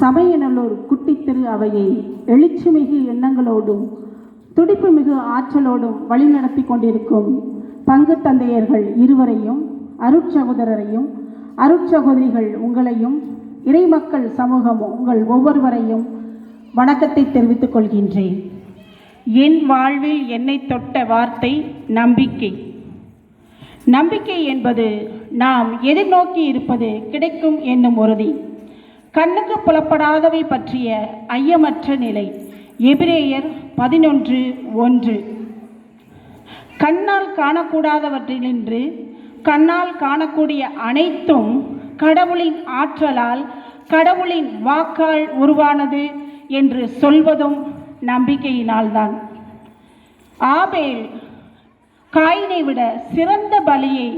சபையினுள்ளோர் குட்டித்திரு அவையை எழுச்சிமிகு எண்ணங்களோடும் துடிப்புமிகு ஆற்றலோடும் வழிநடத்தி கொண்டிருக்கும் பங்கு தந்தையர்கள் இருவரையும் அருட்சகோதரரையும் அருட்சகோதரிகள் உங்களையும் இறைமக்கள் சமூகம் உங்கள் ஒவ்வொருவரையும் வணக்கத்தை தெரிவித்துக் கொள்கின்றேன். என் வாழ்வில் என்னை தொட்ட வார்த்தை நம்பிக்கை. நம்பிக்கை என்பது நாம் எதிர்நோக்கி இருப்பது கிடைக்கும் என்னும் உறுதி. கண்ணுக்கு புலப்படாதவை பற்றிய ஐயமற்ற நிலை. எபிரேயர் பதினொன்று ஒன்று. கண்ணால் காணக்கூடாதவற்றினின்று கண்ணால் காணக்கூடிய அனைத்தும் கடவுளின் ஆற்றலால் கடவுளின் வாக்கால் உருவானது என்று சொல்வதும் நம்பிக்கையினால்தான். ஆபேல் காயினை விட சிறந்த பலியை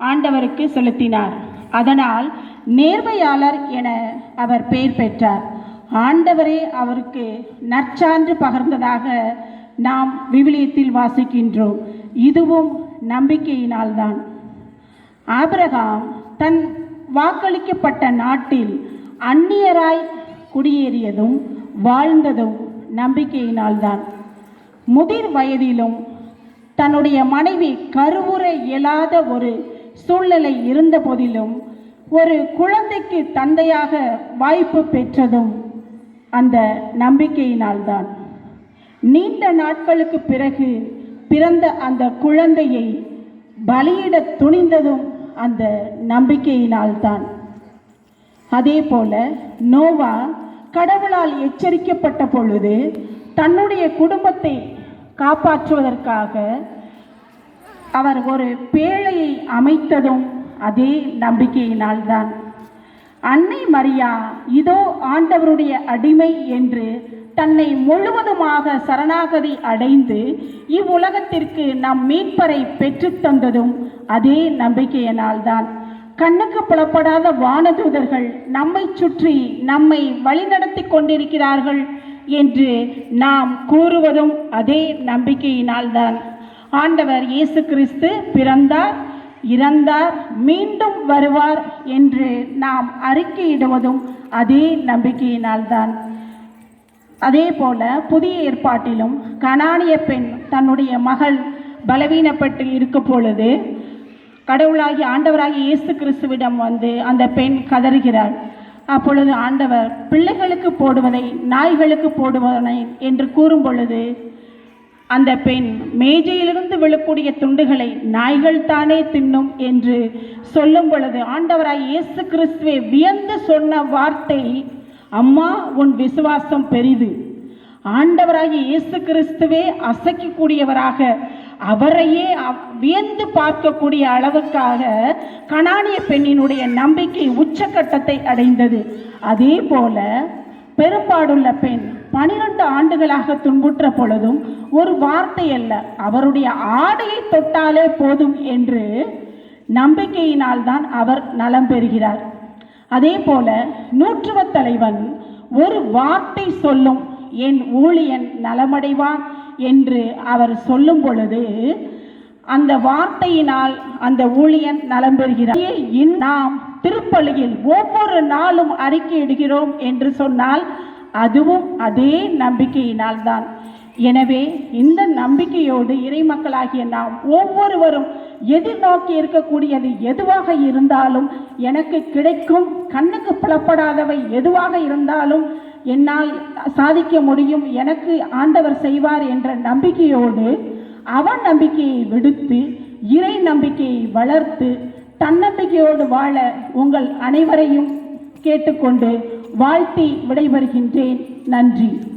ஆண்டவருக்கு செலுத்தினார். அதனால் நேர்மையாளர் என அவர் பெயர் பெற்றார். ஆண்டவரே அவருக்கு நற்சான்று பகர்ந்ததாக நாம் விவிலியத்தில் வாசிக்கின்றோம். இதுவும் நம்பிக்கையினால்தான். ஆபிரகாம் தன் வாக்களிக்கப்பட்ட நாட்டில் அந்நியராய் குடியேறியதும் வாழ்ந்ததும் நம்பிக்கையினால்தான். முதிர் வயதிலும் தன்னுடைய மனைவி கருவுற இயலாத ஒரு சூழ்நிலை இருந்த போதிலும் ஒரு குழந்தைக்கு தந்தையாக வாய்ப்பு பெற்றதும் அந்த நம்பிக்கையினால்தான். நீண்ட நாட்களுக்கு பிறகு பிறந்த அந்த குழந்தையை பலியிட துணிந்ததும் அந்த நம்பிக்கையினால்தான். அதே போல நோவா கடவுளால் எச்சரிக்கப்பட்ட பொழுது தன்னுடைய குடும்பத்தை காப்பாற்றுவதற்காக அவர் ஒரு பேழையை அமைத்ததும் அதே நம்பிக்கையினால்தான். அன்னை மரியா இதோ ஆண்டவருடைய அடிமை என்று தன்னை முழுவதுமாக சரணாகதி அடைந்து இவ்வுலகத்திற்கு நம் மீட்பரை பெற்றுத்தந்ததும் அதே நம்பிக்கையினால்தான். கண்ணுக்கு புலப்படாத வானதூதர்கள் நம்மை சுற்றி நம்மை வழிநடத்தி கொண்டிருக்கிறார்கள் என்று நாம் கூறுவதும் அதே நம்பிக்கையினால்தான். ஆண்டவர் இயேசு கிறிஸ்து பிறந்தார் இறந்தார் மீண்டும் வருவார் என்று நாம் அறிக்கையிடுவதும் அதே நம்பிக்கையினால்தான். அதே போல புதிய ஏற்பாட்டிலும் கனானிய பெண் தன்னுடைய மகள் பலவீனப்பட்டு இருக்கும் பொழுது கடவுளாகி ஆண்டவராகி இயேசு கிறிஸ்துவிடம் வந்து அந்த பெண் கதறுகிறாள். அப்பொழுது ஆண்டவர் பிள்ளைகளுக்கு போடுவதை நாய்களுக்கு போடுவதை என்று கூறும் பொழுது அந்த பெண் மேஜையிலிருந்து விழக்கூடிய துண்டுகளை நாய்கள் தானே தின்னும் என்று சொல்லும் பொழுது ஆண்டவராய் இயேசு கிறிஸ்துவை வியந்து சொன்ன வார்த்தை அம்மா உன் விசுவாசம் பெரிது. ஆண்டவராகிய இயேசு கிறிஸ்துவே அசைக்கக்கூடியவராக அவரையே வியந்து பார்க்கக்கூடிய அளவுக்காக கனானிய பெண்ணினுடைய நம்பிக்கை உச்சக்கட்டத்தை அடைந்தது. அதே போல பெரும்பாடுள்ள பெண் பனிரெண்டு ஆண்டுகளாக துன்புற்ற பொழுதும் ஒரு வார்த்தை அல்ல அவருடைய ஆடையை தொட்டாலே போதும் என்று நம்பிக்கையினால் தான் அவர் நலம் பெறுகிறார். அதே போல நூற்றுவ தலைவன் ஒரு வார்த்தை சொல்லும் என் ஊழியன் நலமடைவான் என்று அவர் சொல்லும் பொழுது அந்த வார்த்தையினால் அந்த ஊழியன் நலம் பெறுகிறார். நாம் திருப்பலியில் ஒவ்வொரு நாளும் அறிக்கையிடுகிறோம் என்று சொன்னால் அதுவும் அதே நம்பிக்கையினால் தான் எனவே இந்த நம்பிக்கையோடு இறைமக்களாகிய நாம் ஒவ்வொருவரும் எதிர்நோக்கி இருக்கக்கூடியது எதுவாக இருந்தாலும் எனக்கு கிடைக்கும் கண்ணுக்கு புலப்படாதவை எதுவாக இருந்தாலும் என்னால் சாதிக்க முடியும் எனக்கு ஆண்டவர் செய்வார் என்ற நம்பிக்கையோடு அவன் நம்பிக்கையை விடுத்து இறை நம்பிக்கையை வளர்த்து தன்னம்பிக்கையோடு வாழ உங்கள் அனைவரையும் கேட்டுக்கொண்டு வாழ்த்தி விடைபெறுகின்றேன். நன்றி.